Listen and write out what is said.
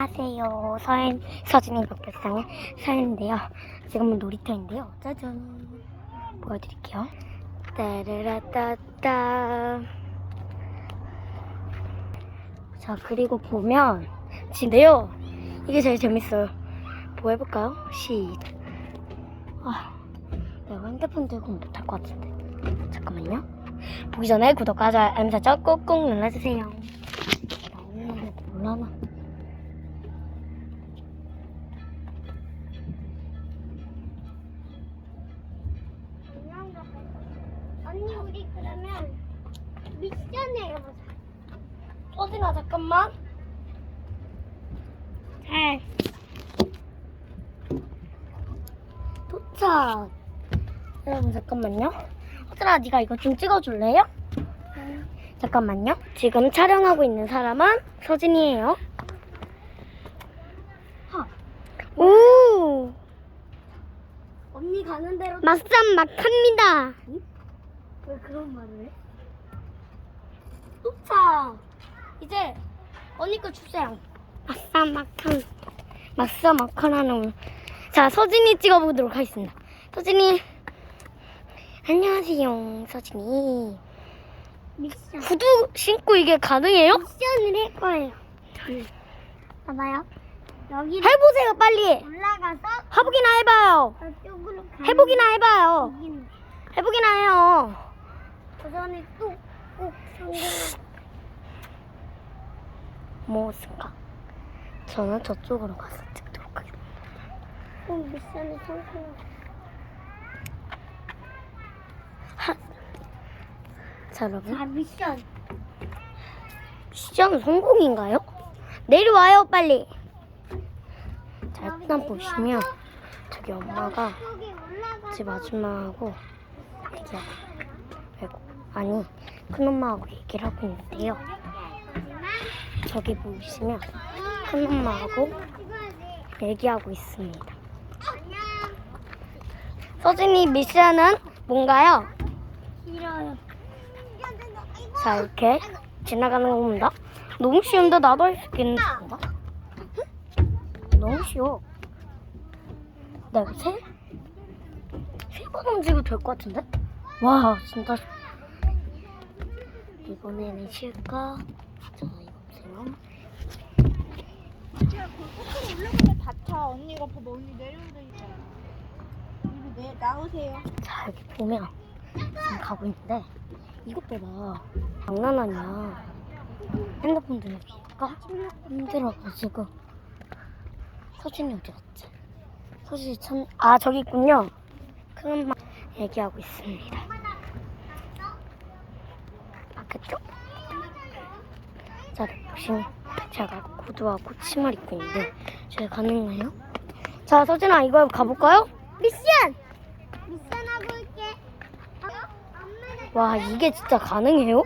안녕하세요. 서현, 서진이 박별상의 서현인데요. 지금은 놀이터인데요. 짜잔. 보여드릴게요. 따르라따따. 자, 그리고 보면, 진데요. 이게 제일 재밌어요. 뭐 해볼까요? 시작. 아, 내가 핸드폰 들고 못할 것 같은데. 잠깐만요. 보기 전에 구독과 좋아요, 알림 설정 꾹꾹 눌러주세요. 거몰 그러면 미션을 해보자. 서진아 잠깐만. 잘. 도착. 여러분 잠깐만요. 서진아 네가 이거 좀 찍어줄래요? 잠깐만요. 지금 촬영하고 있는 사람은 서진이에요. 오. 언니 가는 대로 막상 막합니다. 왜 그런 말을 해? 도착. 이제 언니 거 주세요. 막상 막한. 막상 막한하는. 자 서진이 찍어보도록 하겠습니다. 서진이. 안녕하세요, 서진이. 미션. 구두 신고 이게 가능해요? 미션을 할 거예요. 봐봐요. 여기 해보세요, 빨리. 올라가서 해보기나 해봐요. 저쪽으로 가. 해보기나 해봐요. 여기는. 그 전에 또 꼭 성공. 무엇인가? 저는 저쪽으로 가서 찍도록 하겠습니다. 꼭 미션을 성공. 자, 여러분. 자 미션. 시험 성공인가요? 내려와요, 빨리. 자, 일단 보시면 저기 엄마가 여기 올라가. 집 아줌마하고 얘기하고 아니 큰엄마하고 얘기를 하고 있는데요. 저기 보시면 큰엄마하고 얘기하고 있습니다. 서진이 미션은 뭔가요? 자 이렇게 지나가는 겁니다. 너무 쉬운데 나도 할 수 있겠는데? 너무 쉬워. 내가 세? 세번 옮기고 될것 같은데? 와 진짜 쉽- 이번에는 쉴까? 자 이거 보세요. 제가 그 거꾸로 올라가면 다쳐. 언니가 봐봐. 언니 있잖아. 이리 내, 나오세요. 자 여기 보면 지금 가고 있는데 이것 봐봐 장난 아니야 핸드폰 들기가 힘들어가지고 서진이 어디 갔지? 서진이 참... 아 저기 있군요 큰엄마 얘기하고 있습니다 맞겠죠? 자 보시면 제가 구두하고 치마를 입고 있는데 저희 가능해요? 자 서진아 이거 가볼까요? 미션. 미션 하고 올게. 어? 와 이게 진짜 가능해요?